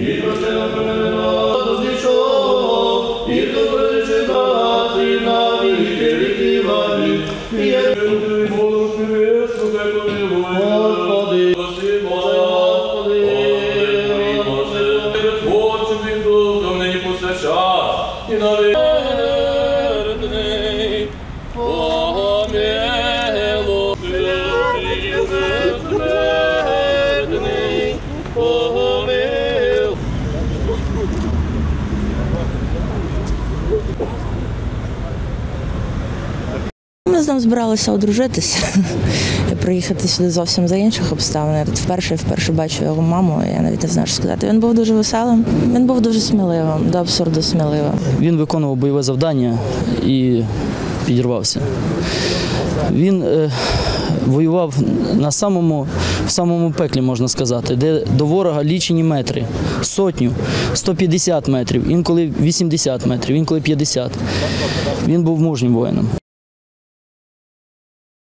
і прости нам провину, зійшов, і зупиничи нас, і на віки віків. Амінь. І я Господи, Господи, Господи, І навіть Ми з ним збиралися одружитися приїхати сюди зовсім за інших обставин. Я тут вперше вперше бачу його маму. Я навіть не знаю, що сказати. Він був дуже веселим, він був дуже сміливим, до абсурду сміливим. Він виконував бойове завдання і підірвався. Він е, воював на самому, в самому пеклі, можна сказати, де до ворога лічені метри, сотню, 150 метрів, інколи 80 метрів, інколи 50. Він був мужнім воїном.